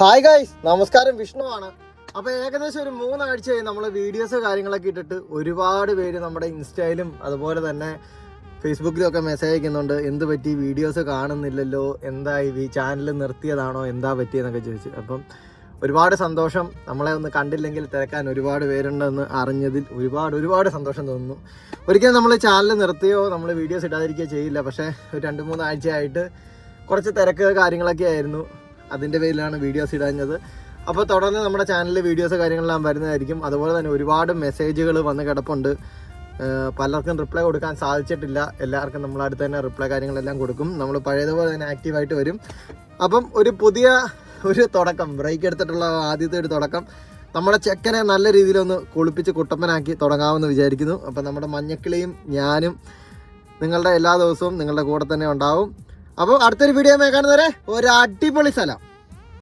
Hi guys നമസ്കാരം വിഷ്ണു ആണ്. അപ്പോൾ ഏകദേശം ഒരു മൂന്നാഴ്ചയായി നമ്മൾ വീഡിയോസ് കാര്യങ്ങളൊക്കെ ഇട്ടിട്ട് ഒരുപാട് പേര് നമ്മുടെ ഇൻസ്റ്റയിലും അതുപോലെ തന്നെ ഫേസ്ബുക്കിലൊക്കെ മെസ്സേജ് അയക്കുന്നുണ്ട്. എന്ത് പറ്റി? വീഡിയോസ് കാണുന്നില്ലല്ലോ? എന്തായി? ഈ ചാനൽ നിർത്തിയതാണോ? എന്താ പറ്റിയെന്നൊക്കെ ചോദിച്ചു. അപ്പം ഒരുപാട് സന്തോഷം. നമ്മളെ ഒന്ന് കണ്ടില്ലെങ്കിൽ തിരക്കാൻ ഒരുപാട് പേരുണ്ടെന്ന് അറിഞ്ഞതിൽ ഒരുപാട് ഒരുപാട് സന്തോഷം തോന്നുന്നു. ഒരിക്കലും നമ്മൾ ചാനൽ നിർത്തിയോ നമ്മൾ വീഡിയോസ് ഇടാതിരിക്കുകയോ ചെയ്യില്ല. പക്ഷേ ഒരു രണ്ട് മൂന്നാഴ്ചയായിട്ട് കുറച്ച് തിരക്ക് കാര്യങ്ങളൊക്കെ ആയിരുന്നു. അതിന്റെ പേരിലാണ് വീഡിയോസ് ഇടാഞ്ഞത്. അപ്പോൾ തുടർന്ന് നമ്മുടെ ചാനലിൽ വീഡിയോസ് കാര്യങ്ങളെല്ലാം വരുന്നതായിരിക്കും. അതുപോലെ തന്നെ ഒരുപാട് മെസ്സേജുകൾ വന്ന് കിടപ്പുണ്ട്. പലർക്കും റിപ്ലൈ കൊടുക്കാൻ സാധിച്ചിട്ടില്ല. എല്ലാവർക്കും നമ്മൾ അടുത്ത് തന്നെ റിപ്ലൈ കാര്യങ്ങളെല്ലാം കൊടുക്കും. നമ്മൾ പഴയതുപോലെ തന്നെ ആക്റ്റീവായിട്ട് വരും. അപ്പം ഒരു പുതിയ ഒരു തുടക്കം ബ്രേക്ക് എടുത്തിട്ടുള്ള ആദ്യത്തെ ഒരു തുടക്കം. നമ്മുടെ ചെക്കനെ നല്ല രീതിയിലൊന്ന് കുളിപ്പിച്ച് കുട്ടപ്പനാക്കി തുടങ്ങാമെന്ന് വിചാരിക്കുന്നു. അപ്പം നമ്മുടെ മഞ്ഞക്കിളിയും ഞാനും നിങ്ങളുടെ എല്ലാ ദിവസവും നിങ്ങളുടെ കൂടെ തന്നെ ഉണ്ടാവും. അപ്പോൾ അടുത്തൊരു വീഡിയോ മേക്കാൻ വരെ ഒരു അടിപൊളി സ്ഥലം.